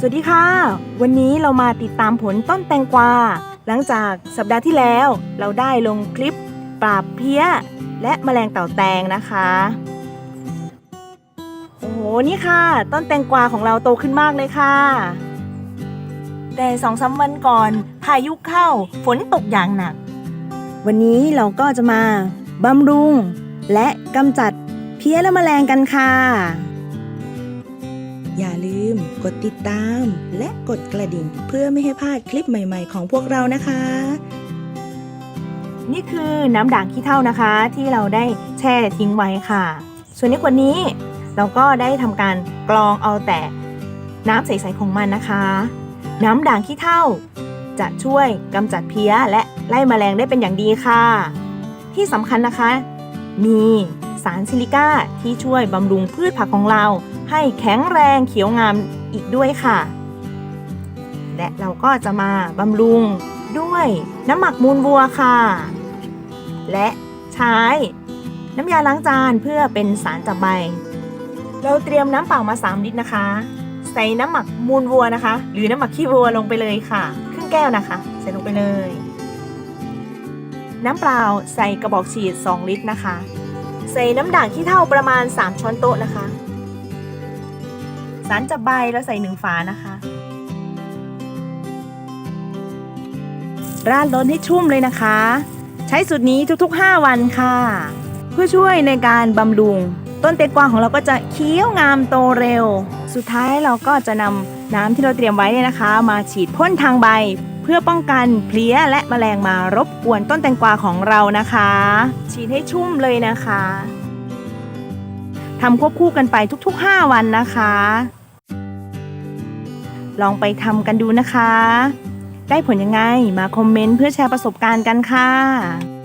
สวัสดีค่ะ วันนี้เรามาติดตามผลต้นแตงกวา หลังจากสัปดาห์ที่แล้ว เราได้ลงคลิปปราบเพี้ย และแมลงเต่าแตงนะคะ โอ้โห นี่ค่ะ ต้นแตงกวาของเราโตขึ้นมากเลยค่ะ แต่สองสามวันก่อนพายุเข้าฝนตกอย่างหนัก วันนี้เราก็จะมาบำรุง และกำจัดเพี้ยและแมลงกันค่ะ อย่าลืมกดติดตาม และกดกระดิ่ง เพื่อไม่ให้พลาดคลิปใหม่ ๆ ของพวกเรานะคะ นี่คือน้ำด่างขี้เถ้านะคะ ที่เราได้แช่ทิ้งไว้ค่ะ ส่วนในขวดนี้เราก็ได้ทำการกรองเอาแต่น้ำใสๆของมันนะคะ น้ำด่างขี้เถ้าจะช่วยกำจัดเพี้ยและไล่แมลงได้เป็นอย่างดีค่ะ ที่สำคัญนะคะ มีสารซิลิก้าที่ช่วยบำรุงพืชผักของเรา ให้แข็งแรงเขียวงามอีกด้วยค่ะ และเราก็จะมาบำรุงด้วยน้ำหมักมูลวัวค่ะ และใช้น้ำยาล้างจานเพื่อเป็นสารจับใบ เราเตรียมน้ำเปล่ามา 3 ลิตรนะคะ ใส่น้ำหมักมูลวัวนะคะ หรือน้ำหมักขี้วัวลงไปเลยค่ะ ครึ่งแก้วนะคะ ใส่ลงไปเลย น้ำเปล่าใส่กระบอกฉีด 2 ลิตรนะคะ ใส่น้ำด่างขี้เถ้าประมาณ 3 ช้อนโต๊ะนะคะ สารจับใบแล้วใส่หนึ่งฝานะคะ ราดล้นให้ชุ่มเลยนะคะ ใช้สูตรนี้ทุกๆ 5 วันค่ะ เพื่อช่วยในการบำรุง ต้นเตงกวางของเราก็จะเคี้ยวงามโตเร็ว สุดท้ายเราก็จะนำน้ำที่เราเตรียมไว้เนี่ยนะคะ มาฉีดพ่นทางใบเพื่อป้องกันเพลี้ยและแมลงมารบกวนต้นแตงกวาของเรานะคะ ฉีดให้ชุ่มเลยนะคะ ทำควบคู่กันไปทุกๆ 5 วันนะคะ ลองไปทำกันดูนะคะ ได้ผลยังไงมาคอมเมนต์เพื่อแชร์ประสบการณ์กันค่ะ